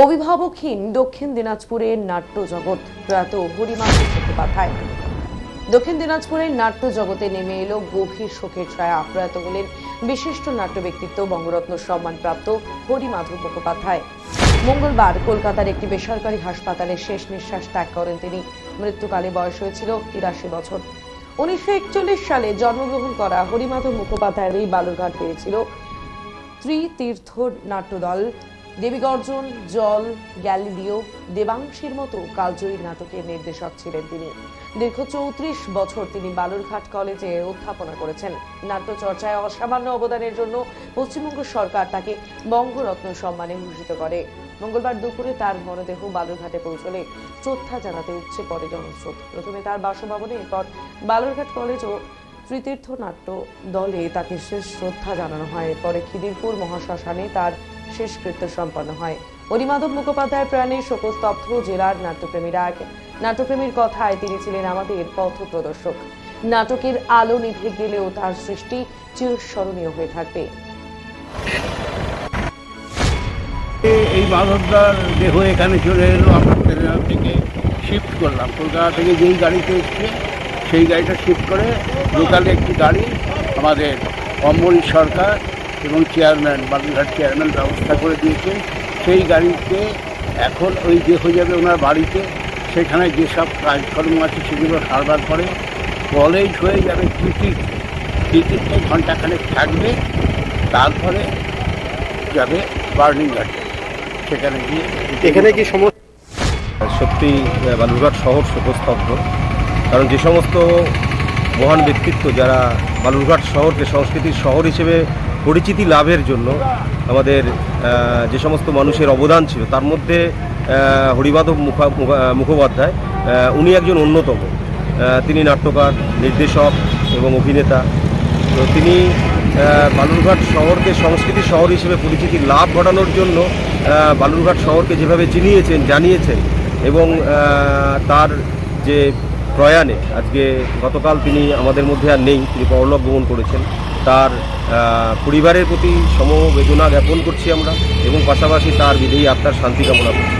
অভিভাবকহীন দক্ষিণ দিনাজপুরের নাট্য জগৎ প্রয়াত হরিমাধব চট্টোপাধ্যায়। দক্ষিণ দিনাজপুরের নাট্য জগতে নেমে এলো গভীর শোকের ছায়া। প্রয়াত হলেন বিশিষ্ট নাট্য ব্যক্তিত্ব বঙ্গরত্ন সম্মানপ্রাপ্ত হরিমাধব মুখোপাধ্যায়। মঙ্গলবার কলকাতার একটি বেসরকারি হাসপাতালে শেষ নিঃশ্বাস ত্যাগ করেন তিনি। মৃত্যুকালে বয়স হয়েছিল তিরাশি বছর। উনিশশো একচল্লিশ সালে জন্মগ্রহণ করা হরিমাধব মুখোপাধ্যায়ের এই বালুরঘাট পেয়েছিল ত্রিতীর্থ নাট্যদল। দেবীগর্জন, জল, গ্যালিলিও, দেবাংশীর মতো কালজয়ী নাটকের নির্দেশক ছিলেন তিনি। দীর্ঘ চৌত্রিশ বছর তিনি বালুরঘাট কলেজে অধ্যাপনা করেছেন। নাট্যচর্চায় অসামান্য অবদানের জন্য পশ্চিমবঙ্গ সরকার তাকে বঙ্গরত্ন সম্মানে ভূষিত করে। মঙ্গলবার দুপুরে তার মরদেহ বালুরঘাটে পৌঁছলে শ্রদ্ধা জানাতে উপচে পড়ে জনস্রোত। প্রথমে তার বাসভবনে, এরপর বালুরঘাট কলেজ ও তৃতীর্থ নাট্য দলে তাকে শেষ শ্রদ্ধা জানানো হয়। পরে খিদিরপুর মহাশ্মশানে তার শেষকৃত্য সম্পন্ন হয়। হরিমাধব মুখোপাধ্যায়ের প্রাণে শোকস্তব্ধ জেলার নাট্যপ্রেমীরা এক। নাট্যপ্রেমীর কথায় তিনি ছিলেন আমাদের পথ প্রদর্শক নাটকের আলো নিভে গেলেও তার সৃষ্টি চিরস্মরণীয় হয়ে থাকবে। এই মাধবদার দেহ এখানে চলে এলো, আমরা থেকে শিফট করলাম। কলকাতা থেকে যেই গাড়িতে এসছে, সেই গাড়িটা শিফট করে লোকালে একটি গাড়ি আমাদের অম্বরীশ সরকার এবং চেয়ারম্যান বালুরঘাট চেয়ারম্যান ব্যবস্থা করে দিয়েছেন সেই গাড়িতে এখন ওই দেহ যাবে ওনার বাড়িতে সেখানে যেসব কাজকর্ম আছে সেগুলো সারবার করে। কলেজ হয়ে যাবে টিকিট টিকিটে ঘন্টাখানেক থাকবে। তারপরে যাবে বার্নিং ঘাটে। সেখানে গিয়ে এখানে কি সমস্ত সত্যি বালুরঘাট শহর শোকস্তব্ধ কারণ যে সমস্ত মহান ব্যক্তিত্ব যারা বালুরঘাট শহরকে সংস্কৃতির শহর হিসেবে পরিচিতি লাভের জন্য আমাদের যে সমস্ত মানুষের অবদান ছিল, তার মধ্যে মুখা, মুখা- মুখোপাধ্যায় উনি একজন অন্যতম। তিনি নাট্যকার, নির্দেশক এবং অভিনেতা। তো তিনি বালুরঘাট শহরকে সংস্কৃতি শহর হিসেবে পরিচিতি লাভ ঘটানোর জন্য বালুরঘাট শহরকে যেভাবে চিনিয়েছেন, জানিয়েছেন এবং তার যে প্রয়াণে, আজকে গতকাল তিনি আমাদের মধ্যে আর নেই, তিনি পরলোক গমন করেছেন। তার পরিবারের প্রতি সমবেদনা জ্ঞাপন করছি আমরা এবং পাশাপাশি তার বিদেহী আত্মার শান্তি কামনা করছি।